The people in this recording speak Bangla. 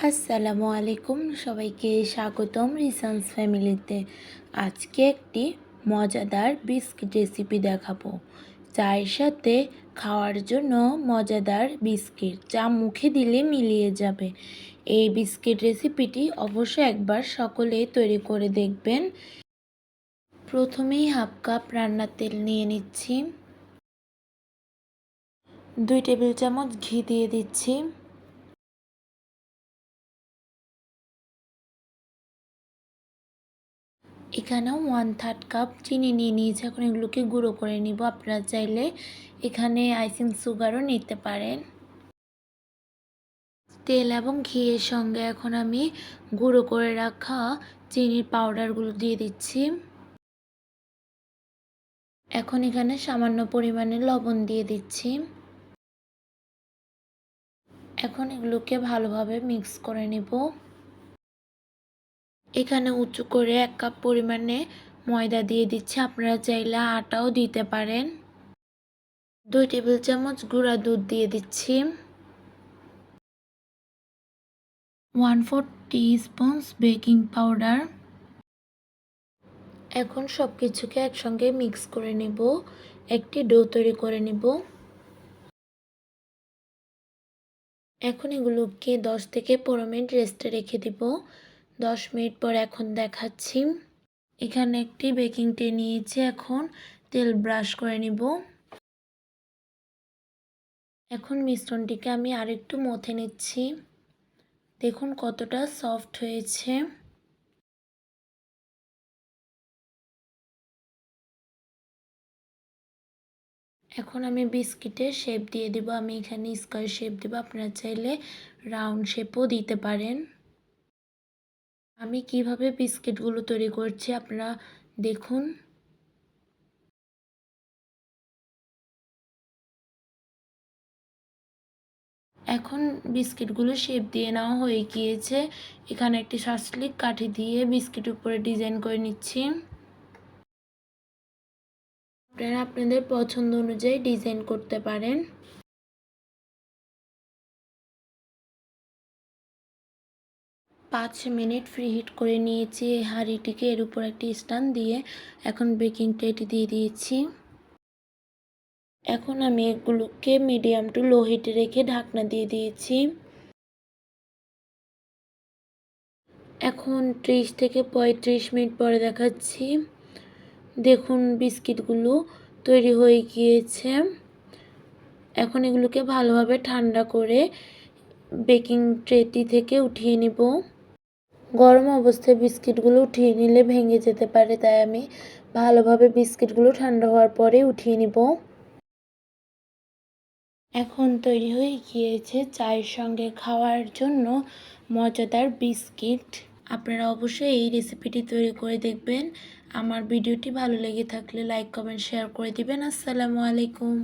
আসসালামু আলাইকুম, সবাইকে স্বাগতম রিসান্স ফ্যামিলিতে। আজকে একটি মজাদার বিস্কিট রেসিপি দেখাবো। চায়ের সাথে খাওয়ার জন্য মজাদার বিস্কিট, যা মুখে দিলে মিলিয়ে যাবে। এই বিস্কিট রেসিপিটি অবশ্যই একবার সকলেই তৈরি করে দেখবেন। প্রথমেই হাফ কাপ রান্নার তেল নিয়ে নিচ্ছি। দুই টেবিল চামচ ঘি দিয়ে দিচ্ছি। এখানেও ওয়ান থার্ড কাপ চিনি নিয়ে নিয়েছি। এখন এগুলোকে গুঁড়ো করে নিব। আপনারা চাইলে এখানে আইসিং সুগারও নিতে পারেন। তেল এবং ঘিয়ের সঙ্গে এখন আমি গুঁড়ো করে রাখা চিনির পাউডারগুলো দিয়ে দিচ্ছি। এখন এখানে সামান্য পরিমাণে লবণ দিয়ে দিচ্ছি। এখন এগুলোকে ভালোভাবে মিক্স করে নেব। এখানে উঁচু করে এক কাপ পরিমাণে ময়দা দিয়ে দিচ্ছি। আপনারা চাইলে আটাও দিতে পারেন। দুই টেবিল চামচ গুঁড়া দুধ দিয়ে দিচ্ছি। One four spoons baking powder. এখন সব কিছুকে একসঙ্গে মিক্স করে নেব। একটি ডো তৈরি করে নেব। এখন এগুলোকে দশ থেকে পনেরো মিনিট রেস্টে রেখে দিব। দশ মিনিট পর এখন দেখাচ্ছি। এখানে একটি বেকিং টে নিয়েছি এখন। তেল ব্রাশ করে নিব। এখন মিশ্রণটিকে আমি আরেকটু মথে নিচ্ছি। দেখুন কতটা সফট হয়েছে। এখন আমি বিস্কিটের শেপ দিয়ে দিব। আমি এখানে স্কোয়ার শেপ দেবো। আপনারা চাইলে রাউন্ড শেপও দিতে পারেন। আমি কীভাবে বিস্কিটগুলো তৈরি করছি আপনারা দেখুন। এখন বিস্কিটগুলো শেপ দিয়ে নেওয়া হয়ে গিয়েছে। এখানে একটি সাসলিক কাঠি দিয়ে বিস্কিট উপরে ডিজাইন করে নিচ্ছি। আপনারা আপনাদের পছন্দ অনুযায়ী ডিজাইন করতে পারেন। পাঁচ মিনিট ফ্রি হিট করে নিয়েছি। হাঁড়িটিকে এর উপর একটি স্ট্যান্ড দিয়ে এখন বেকিং ট্রেটি দিয়ে দিয়েছি। এখন আমি এগুলোকে মিডিয়াম টু লো হিটে রেখে ঢাকনা দিয়ে দিয়েছি। এখন ত্রিশ থেকে পঁয়ত্রিশ মিনিট পরে দেখাচ্ছি। দেখুন বিস্কিটগুলো তৈরি হয়ে গিয়েছে। এখন এগুলোকে ভালোভাবে ঠান্ডা করে বেকিং ট্রেটি থেকে উঠিয়ে নিব। গরম অবস্থায় বিস্কিটগুলো উঠিয়ে নিলে ভেঙে যেতে পারে, তাই আমি ভালোভাবে বিস্কিটগুলো ঠান্ডা হওয়ার পরে উঠিয়ে নিব। এখন তৈরি হয়ে গিয়েছে চায়ের সঙ্গে খাওয়ার জন্য মজাদার বিস্কিট। আপনারা অবশ্যই এই রেসিপিটি তৈরি করে দেখবেন। আমার ভিডিওটি ভালো লেগে থাকলে লাইক, কমেন্ট, শেয়ার করে দিবেন। আসসালামু আলাইকুম।